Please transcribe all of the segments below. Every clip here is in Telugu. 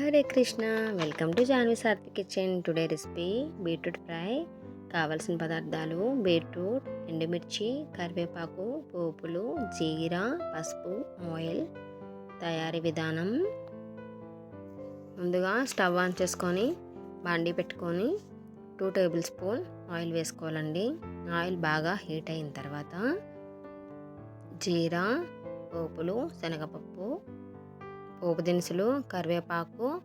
Hare Krishna welcome to Janvi Sathvik kitchen. Today recipe beetroot fry. కావాల్సిన పదార్థాలు బీట్రూట్ ఎండుమిర్చి కరివేపాకు పోపులు జీరా పసుపు ఆయిల్ తయారీ విధానం. ముందుగా స్టవ్ ఆన్ చేసుకొని బాండీ పెట్టుకొని టూ టేబుల్ స్పూన్ ఆయిల్ వేసుకోవాలండి. ఆయిల్ బాగా హీట్ అయిన తర్వాత జీరా పోపులు శనగపప్పు పోపు దినుసులు కరివేపాకు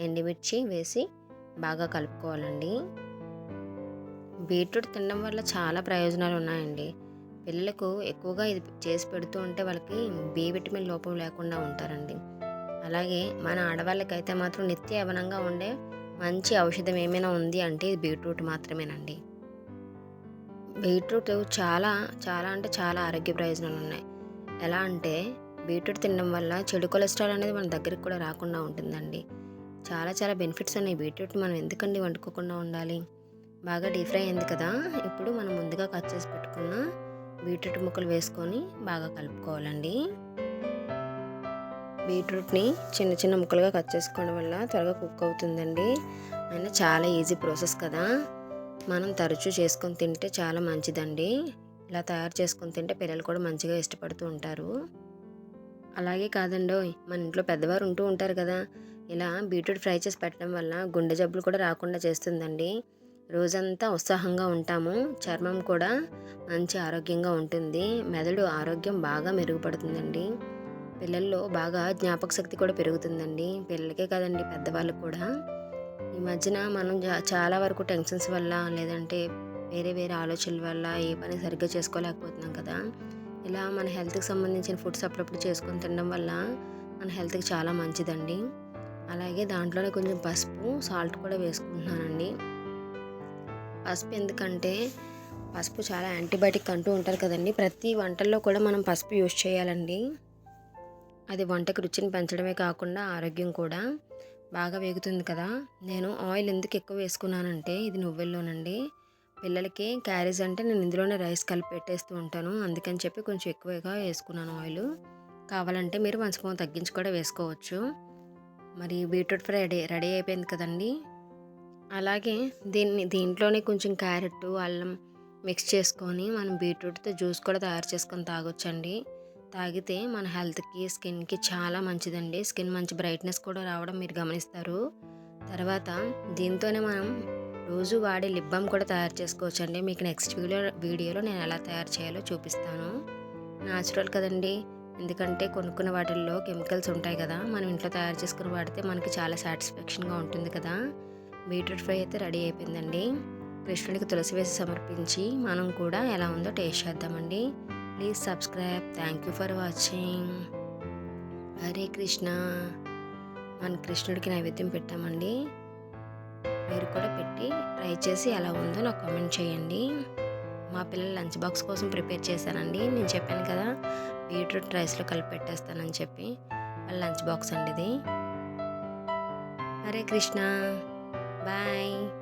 ఎండుమిర్చి వేసి బాగా కలుపుకోవాలండి. బీట్రూట్ తినడం వల్ల చాలా ప్రయోజనాలు ఉన్నాయండి. పిల్లలకు ఎక్కువగా ఇది చేసి పెడుతూ ఉంటే వాళ్ళకి బి విటమిన్ లోపం లేకుండా ఉంటారండి. అలాగే మన ఆడవాళ్ళకైతే మాత్రం నిత్య యవనంగా ఉండే మంచి ఔషధం ఏమైనా ఉంది అంటే ఇది బీట్రూట్ మాత్రమేనండి. బీట్రూట్ చాలా చాలా అంటే చాలా ఆరోగ్య ప్రయోజనాలు ఉన్నాయి. ఎలా అంటే బీట్రూట్ తినడం వల్ల చెడు కొలెస్ట్రాల్ అనేది మన దగ్గరికి కూడా రాకుండా ఉంటుందండి. చాలా చాలా బెనిఫిట్స్ ఉన్నాయి బీట్రూట్. మనం ఎందుకండి వండుకోకుండా ఉండాలి? బాగా డీప్ ఫ్రై అయింది కదా. ఇప్పుడు మనం ముందుగా కట్ చేసి పెట్టుకున్న బీట్రూట్ ముక్కలు వేసుకొని బాగా కలుపుకోవాలండి. బీట్రూట్ని చిన్న చిన్న ముక్కలుగా కట్ చేసుకోవడం వల్ల త్వరగా కుక్ అవుతుందండి. అయినా చాలా ఈజీ ప్రాసెస్ కదా. మనం తరచూ చేసుకొని తింటే చాలా మంచిదండి. ఇలా తయారు చేసుకొని తింటే పిల్లలు కూడా మంచిగా ఇష్టపడుతూ ఉంటారు. అలాగే కాదండో మన ఇంట్లో పెద్దవారు ఉంటూ ఉంటారు కదా. ఇలా బీట్రూట్ ఫ్రై చేసి పెట్టడం వల్ల గుండె జబ్బులు కూడా రాకుండా చేస్తుందండి. రోజంతా ఉత్సాహంగా ఉంటాము. చర్మం కూడా మంచి ఆరోగ్యంగా ఉంటుంది. మెదడు ఆరోగ్యం బాగా మెరుగుపడుతుందండి. పిల్లల్లో బాగా జ్ఞాపక శక్తి కూడా పెరుగుతుందండి. పిల్లలకే కదండి పెద్దవాళ్ళకు కూడా. ఈ మధ్యన మనం చాలా వరకు టెన్షన్స్ వల్ల లేదంటే వేరే వేరే ఆలోచనల వల్ల ఏ పని సరిగ్గా చేసుకోలేకపోతున్నాం కదా. ఇలా మన హెల్త్కి సంబంధించిన ఫుడ్స్ అప్పుడప్పుడు చేసుకొని తినడం వల్ల మన హెల్త్కి చాలా మంచిదండి. అలాగే దాంట్లోనే కొంచెం పసుపు సాల్ట్ కూడా వేసుకుంటున్నానండి. పసుపు ఎందుకంటే పసుపు చాలా యాంటీబయాటిక్ అంటూ ఉంటారు కదండి. ప్రతి వంటల్లో కూడా మనం పసుపు యూజ్ చేయాలండి. అది వంటకు రుచిని పెంచడమే కాకుండా ఆరోగ్యం కూడా బాగా వేగుతుంది కదా. నేను ఆయిల్ ఎందుకు ఎక్కువ వేసుకున్నానంటే ఇది నువ్వెల్లోనండి. పిల్లలకి క్యారీస్ అంటే నేను ఇందులోనే రైస్ కలిపి పెట్టేస్తూ ఉంటాను. అందుకని చెప్పి కొంచెం ఎక్కువగా వేసుకున్నాను ఆయిల్. కావాలంటే మీరు వన్ స్పూన్ తగ్గించి కూడా వేసుకోవచ్చు. మరి బీట్రూట్ ఫ్రై రెడీ రెడీ అయిపోయింది కదండి. అలాగే దీన్ని దీంట్లోనే కొంచెం క్యారెట్ అల్లం మిక్స్ చేసుకొని మనం బీట్రూట్తో జ్యూస్ కూడా తయారు చేసుకొని తాగొచ్చండి. తాగితే మన హెల్త్కి స్కిన్కి చాలా మంచిదండి. స్కిన్ మంచి బ్రైట్నెస్ కూడా రావడం మీరు గమనిస్తారు. తర్వాత దీంతోనే మనం రోజు వాడే లిప్ బామ్ కూడా తయారు చేసుకోవచ్చు అండి మీకు నెక్స్ట్ వీడియో వీడియోలో నేను ఎలా తయారు చేయాలో చూపిస్తాను. న్యాచురల్ కదండి. ఎందుకంటే కొనుక్కున్న వాటిల్లో కెమికల్స్ ఉంటాయి కదా. మనం ఇంట్లో తయారు చేసుకుని వాడితే మనకి చాలా సాటిస్ఫాక్షన్గా ఉంటుంది కదా. బీట్రూట్ ఫ్రై అయితే రెడీ అయిపోయిందండి. కృష్ణుడికి తులసి వేసి సమర్పించి మనం కూడా ఎలా ఉందో టేస్ట్ చేద్దామండి. Please subscribe. Thank you for watching. Hare Krishna. మన కృష్ణుడికి నైవేద్యం పెట్టామండి. మీరు కూడా పెట్టి ట్రై చేసి ఎలా ఉందో నాకు కామెంట్ చేయండి. మా పిల్లల లంచ్ బాక్స్ కోసం ప్రిపేర్ చేశానండి. నేను చెప్పాను కదా బీట్రూట్ రైస్లో కలిపి పెట్టేస్తానని చెప్పి. వాళ్ళ లంచ్ బాక్స్ అండి ఇది. హరే కృష్ణ. బాయ్.